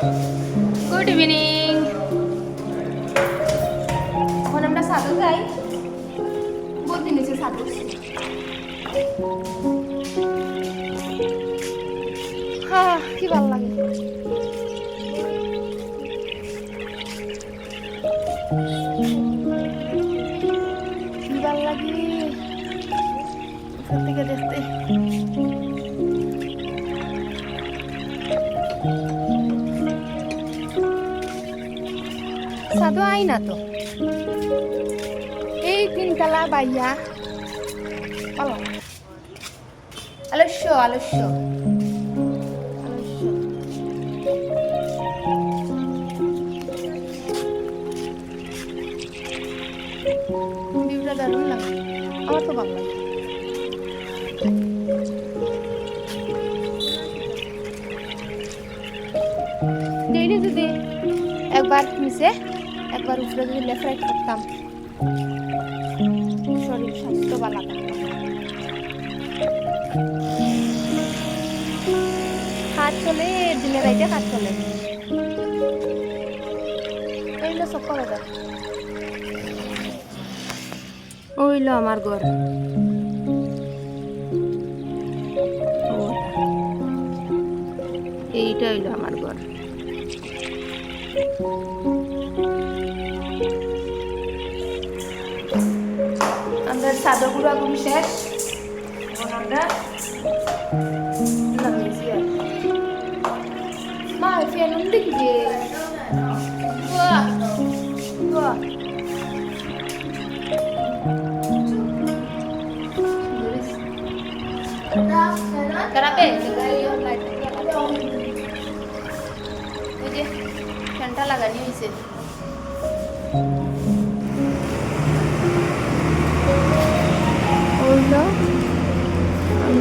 Good evening এখন আমরা সাদু যাই বহুত দিন হয়েছে সাধু আই না তো এই তিনতলা বাইয়া। বলো আলস্য আলস্য। ভিউটা দারুণ লাগে। আমার তো ভালো যদি একবার নিচে একবার উপরে যদি লেফট রাইট করতাম। শরীর স্বাস্থ্য থাকতো। হাত চলে দিনে রাইতে হাত চলে। ওইলো সব করা যায়। ওইলো আমার ঘর। এইটা হইল আমার ঘর আমরা সাদা গুঁড়া গুঁড়ি শেষ এখন আমরা নামিয়েছি আর মা ফ্যান দেখি যে বাহ বাহ খারাপে ওই যে ফ্যানটা লাগানি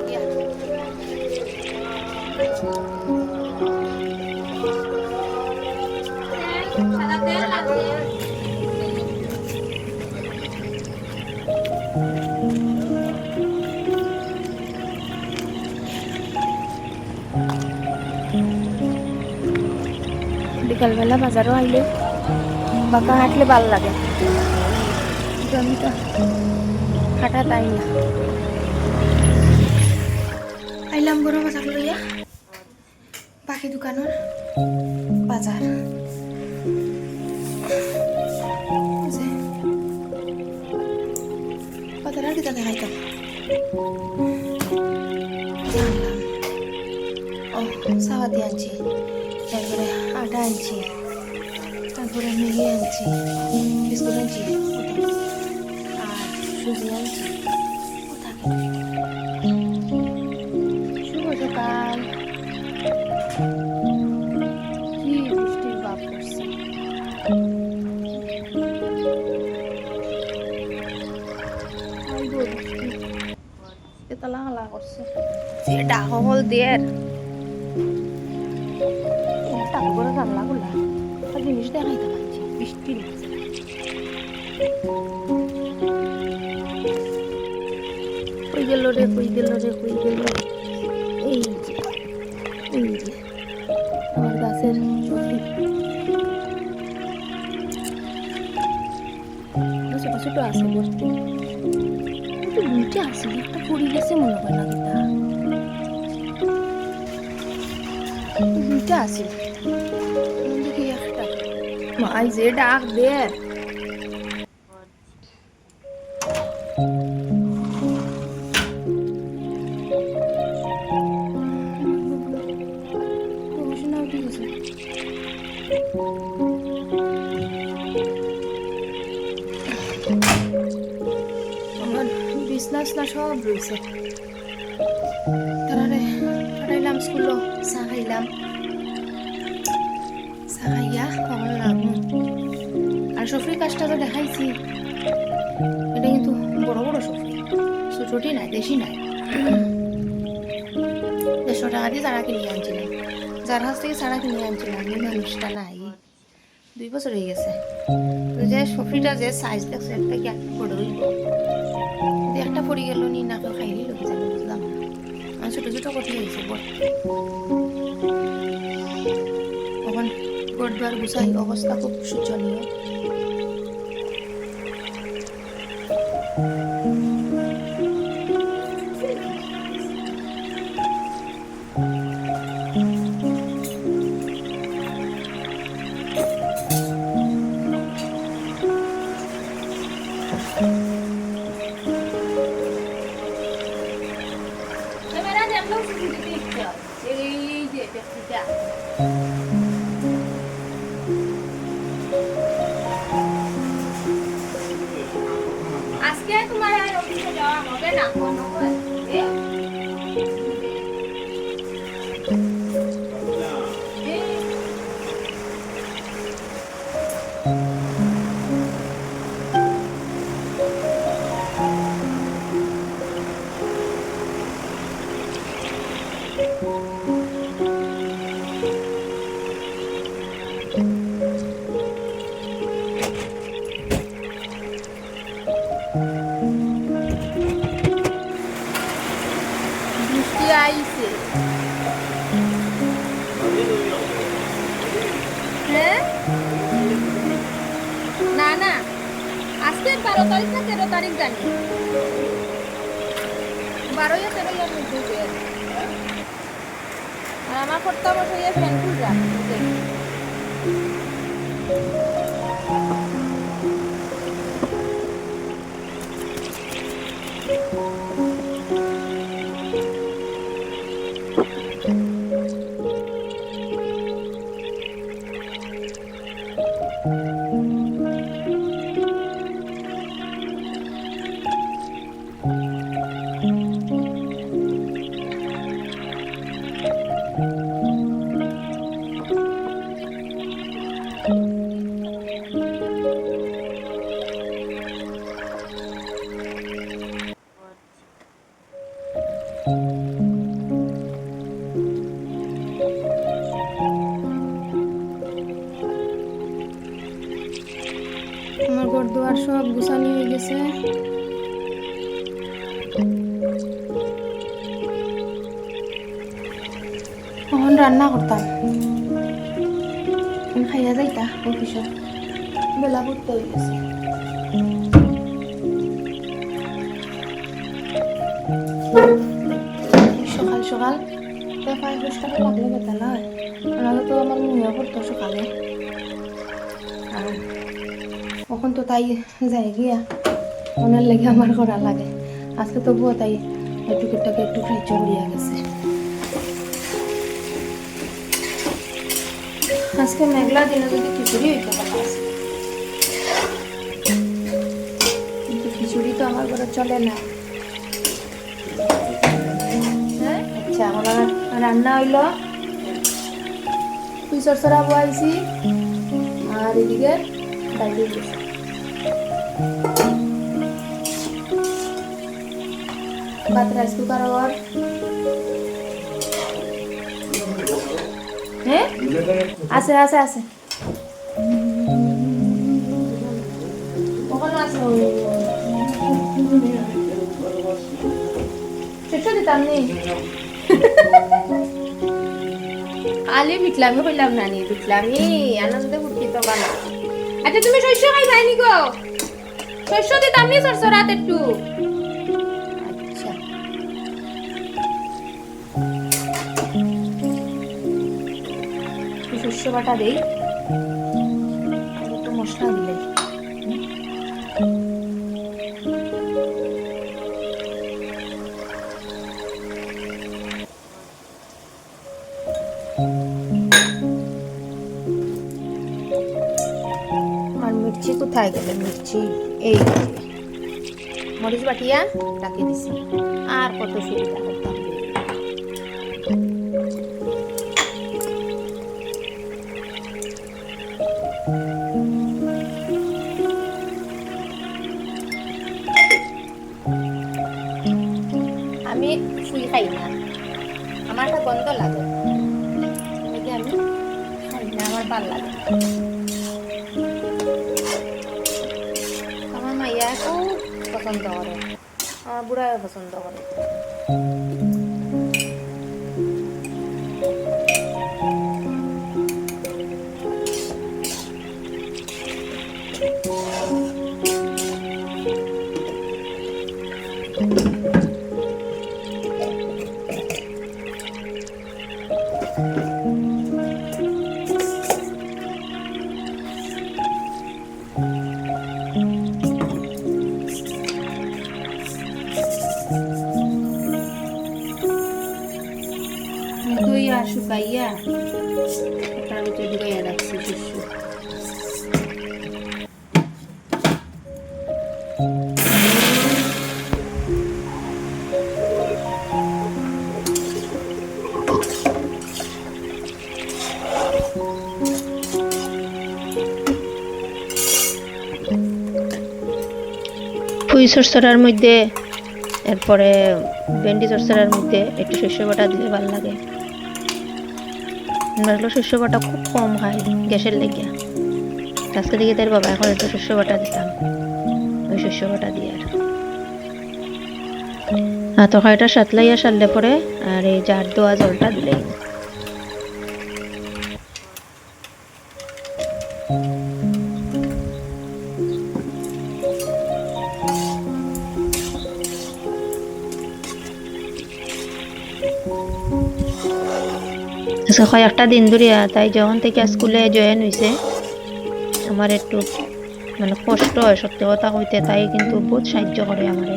গিয়া। বিকালবেলা বাজারও আইলে বাঁকা হাঁটলে ভালো লাগে তো হাঁটা তাই না। আইলাম বড় বাজার লইয়া। বাকি দোকানের বাজার। বাজার আর কিতা দেখাইতাম জানলাম। ও সাবাতি আনছি। তারপরে আটা আনছি। তারপরে ম্যাগি আনছি। বিস্কুট আনছি। আনছি কোথাকে শুভ সকাল। কি বৃষ্টির বাপ করছে? হালা করছে। দিয়ের। টাকা করে জানলা গুলা জিনিস রে, কই গেল রে, কই গেল এই যে এই যে, আমার গাছের ছোট ছোট আছে দুইটা আছে একটা হয় দুইটা আছে দেখি একটা। ডাক দেয় আমার বিছনা সব রয়েছে। তারা পাঠাইলাম স্কুল চা খাইলাম। চা খাইয়া আমার লাগল আর সফরি কাজটা দেখাইছি। এটা কিন্তু বড় বড় সফরি। ছোটটি নাই দেশি নাই। দেড়শো টাকা দিয়ে তারা কিনে আনছিলাম। যার কাছ থেকে চারা কিনে আনছিলাম এই মানুষটা নাই। দুই বছর হয়ে গেছে। তো যে সফরিটা যে সাইজ দেখছে, একটা কি একটু বড় হইব একটা পড়ে গেল নি না কেউ খাইনি লোক যাবে বুঝলাম না। আর ছোটো ছোটো কথা হয়েছে বড় তখন গড়দুয়ার গুছাই, অবস্থা খুব শোচনীয়। বারোই তেরোই হয়ে যাবে। আর আমার কর্তা বসে ফ্যান পূজা আমার খাইয়া যাইতা অফিসে বেলা পড়তে গেছে সকাল সকাল তো পায়ে ফুসকাটা লাগলে বেতা নয় নাহলে তো আমার মনে পড়তো সকালে আর তো তাই যাই গিয়া ওনার লেগে আমার করা লাগে আজকে তবুও তাই টুকুরটাকে একটু ফ্রিজ করিয়া গেছে আজকে মেঘলা দিনে যদি খিচুড়ি হইতে কিন্তু খিচুড়ি তো আমার ঘরে চলে না। হ্যাঁ? আচ্ছা আমার রান্না হইল। তুই সরসরা বয়াইছি আর এদিকে ভাত রাইস কুকার হ্যাঁ আছে আছে আছে। ওখানে আছে। নেই। আলি বিটলামি কইলাম নানি বিটলামি আনন্দে ফুর্তিত বানা আচ্ছা তুমি শস্য খাই যাইনি গো? শস্য দিতাম নি সরসরাত একটু। শস্য বাটা দেই। একটু মশলা দিলে। আর মির্চি কোথায় গেলে মির্চি? এই মরিচ বাটিয়া রাখি দিছি। আর কত সুবিধা আমার গন্ধ লাগে। যে আমি। না, আমার ভালো লাগে। আমার মা খুব পছন্দ করে। আমার বুড়াও পছন্দ করে। পুঁই চরচরার মধ্যে, এরপরে ভেন্ডি চরচরার মধ্যে একটু শস্য বাটা দিলে ভালো লাগে। আমরা শস্য বাটা খুব কম খাই গ্যাসের লেগে। আজকে দিকে তার বাবা এখন একটু শস্য বাটা দিতাম। ওই শস্য বাটা দিয়ে আর। আর তরকারিটা সাতলাইয়া সারলে পরে আর এই জার দোয়া জলটা দিলেই। আজকে কয়েকটা দিন ধরিয়া তাই যখন থেকে স্কুলে জয়েন হয়েছে আমার একটু মানে কষ্ট হয় সত্যি কথা কইতে, তাই কিন্তু বহুত সাহায্য করে আমারে।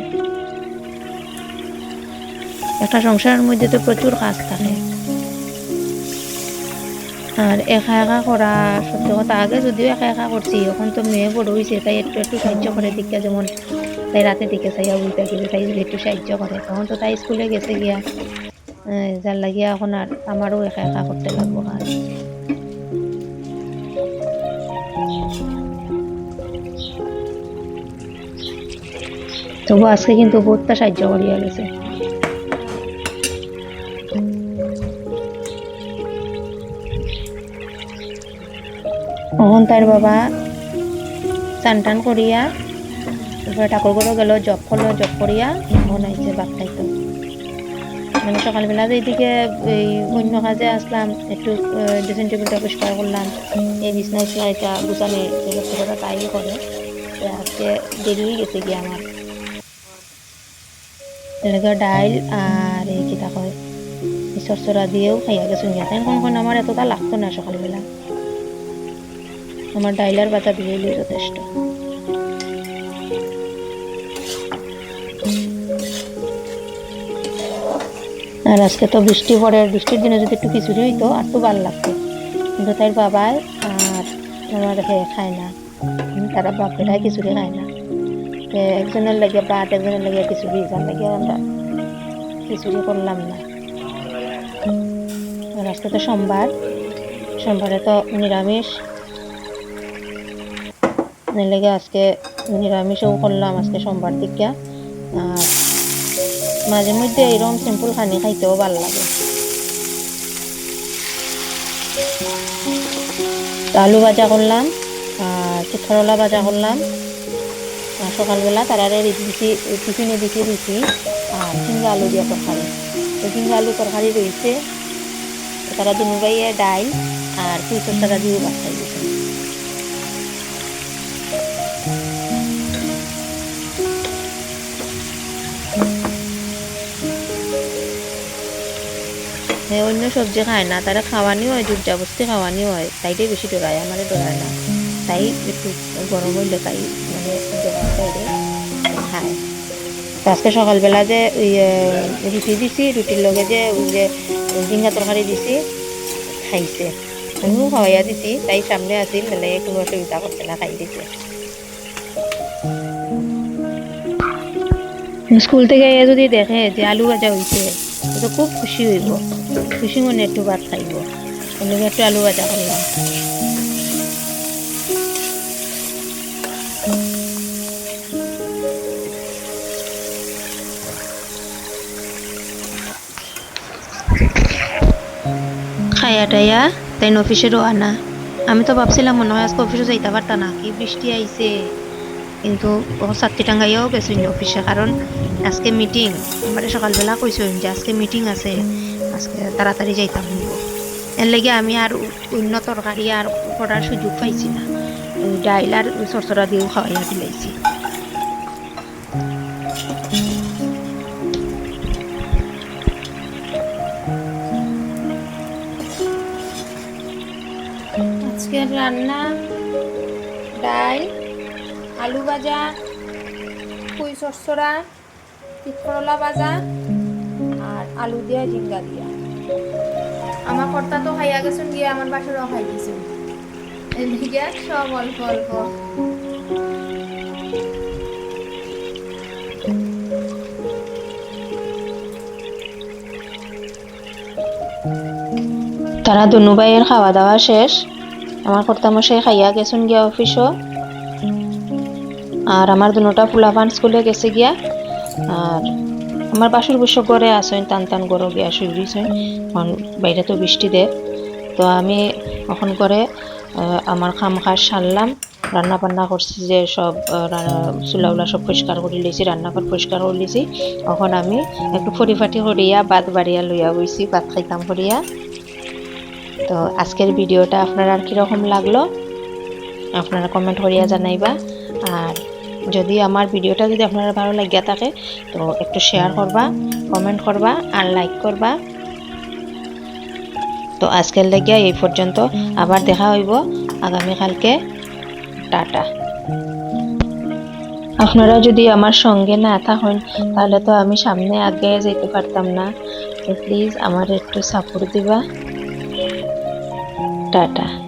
একটা সংসারের মধ্যে তো প্রচুর কাজ থাকে। আর একা একা করা সত্যি কথা, আগে যদিও একা একা করছি, এখন তো মেয়ে বড় হয়েছে তাই একটু একটু সাহায্য করে দিকে যেমন তাই রাতে দিকে চাইয়া বলতে গেলে তাই একটু সাহায্য করে। তখন তো তাই স্কুলে গেছে গিয়া যার লাগিয়া এখন আর আমারও একা একা করতে লাগবো কাজ তবু আজকে কিন্তু বহুতটা সাহায্য করিয়া গেছে তখন তার বাবা চান টান করিয়া তারপরে ঠাকুর গেল জব করল জব করিয়া এখন আইছে ভাত খাইতো মানে সকালবেলা এইদিকে এই অন্য কাজে আসলাম, একটু ড্রেসিং টেবিলটা পরিষ্কার করলাম। এই বিছনা উছনাটা গুছানি এগুলো তাই করে। আজকে দেরি হয়ে গেছে গিয়ে আমার। এলাকা ডাইল আর এই কিতা কয় চরচরা দিয়েও খাইয়া গেছো নিয়ে তাই কোন আমার এতটা লাগতো না সকালবেলা। আমার ডাইলার বাতা দিয়ে যথেষ্ট আর আজকে তো বৃষ্টি পড়ে বৃষ্টির দিনে যদি একটু খিচুড়ি হইতো, আর তো ভালো লাগতো। কিন্তু তাই বাবাই আর আমার হে খায় না। তারা বাপেরাই খিচুড়ি খায় না। তো একজনের লাগে ভাত, একজনের লাগে খিচুড়ি, যার লাগে আমরা খিচুড়ি করলাম না। আর আজকে তো সোমবার। সোমবারে তো নিরামিষ। লেগে আজকে নিরামিষও করলাম আজকে সোমবার দিকে। আর মাঝে মধ্যে এরকম সিম্পল খানি খাইতেও ভালো লাগে। আলু ভাজা করলাম, আর চিত্রলা ভাজা করলাম। আর সকালবেলা তারারে দিছি টিফিনে দিছি রুটি আর ঝিঙ্গা আলু দিয়া তরকারি। তো আলু তরকারি রয়েছে, তারা দুনুবাইয়ে ডাইল আর পুঁইশর তারা দিয়েও ভাত হ্যাঁ অন্য সবজি খায় না, তারা খাওয়ানি হয় দুধ জাবস্তি খাওয়ানি হয়। তাইটাই বেশি ডরায়, আমার ডরায় না। তাই একটু গরম হইলে তাই মানে খায়। আজকে সকালবেলা যে রুটি দিছি, রুটির লগে যে যে ঝিঙ্গা তরকারি দিছি, খাইছে। আমিও খাওয়াইয়া দিছি, তাই সামনে আছিল মানে কোনো অসুবিধা করছে না, খাই দিছে। স্কুল থেকে যদি দেখে যে আলু ভাজা হয়েছে তো খুব খুশি হইব। খুশি মনে একটু ভাত খাইব। ওগুলো একটু আলু ভাজা করলাম। খাইয়া টাইয়া তাই অফিসে রোয়ানা আমি তো ভাবছিলাম মনে হয় আজকে অফিসে যাইতে পারতাম না। কি বৃষ্টি আইছে। কিন্তু ও গেছি অফিসে কারণ আজকে মিটিং মানে সকালবেলা কইছেন যে আজকে মিটিং আছে, আজকে তাড়াতাড়ি যাইতাম এর লেগে আমি আর অন্য তরকারি আর করার সুযোগ পাইছি না ডাইল আর চরচরা দিয়েও খাওয়াইয়া দিলাইছি। রান্না ডাল আলু ভাজা পুঁই সরসরা তিত করলা ভাজা আর আলু দিয়া ঝিঙ্গা দিয়া। আমার কর্তা তো খাইয়া গেছেন গিয়ে আমার বাসারও খাই দিয়েছেন। এদিকে সব অল্প অল্প। তারা দুনু ভাইয়ের খাওয়া দাওয়া শেষ। আমার কর্তামশাই খাইয়া গেছেন গিয়া অফিসও। আর আমার দুটা ফুলাফান স্কুলে গেছে গিয়া। আর আমার বাসুর বসে ঘরে আসেন টান টান গরো গিয়া রয়েছেন কারণ বাইরে তো বৃষ্টি দে। তো আমি এখন করে আমার খাম খাস সারলাম। রান্না বান্না করছি যে সব চুলা উলা সব পরিষ্কার করে লিছি রান্নাঘর পরিষ্কার করে লিছি এখন আমি একটু পরিপাটি করিয়া বাদ বাড়িয়া লইয়া বইছি, ভাত খাইতাম করিয়া। তো আজকের ভিডিওটা আপনার আর কীরকম লাগল? আপনারা কমেন্ট করিয়া জানাইবা। আর যদি আমার ভিডিওটা যদি আপনারা ভালো লাগিয়া থাকে, তো একটু শেয়ার করবা কমেন্ট করবা আর লাইক করবা। তো আজকের লাগিয়া এই পর্যন্ত। আবার দেখা হইব। আগামীকালকে টাটা। আপনারা যদি আমার সঙ্গে না থাকেন, তাহলে তো আমি সামনে আগে যেতে পারতাম না। তো প্লিজ আমার একটু সাপোর্ট দিবা। টাটা।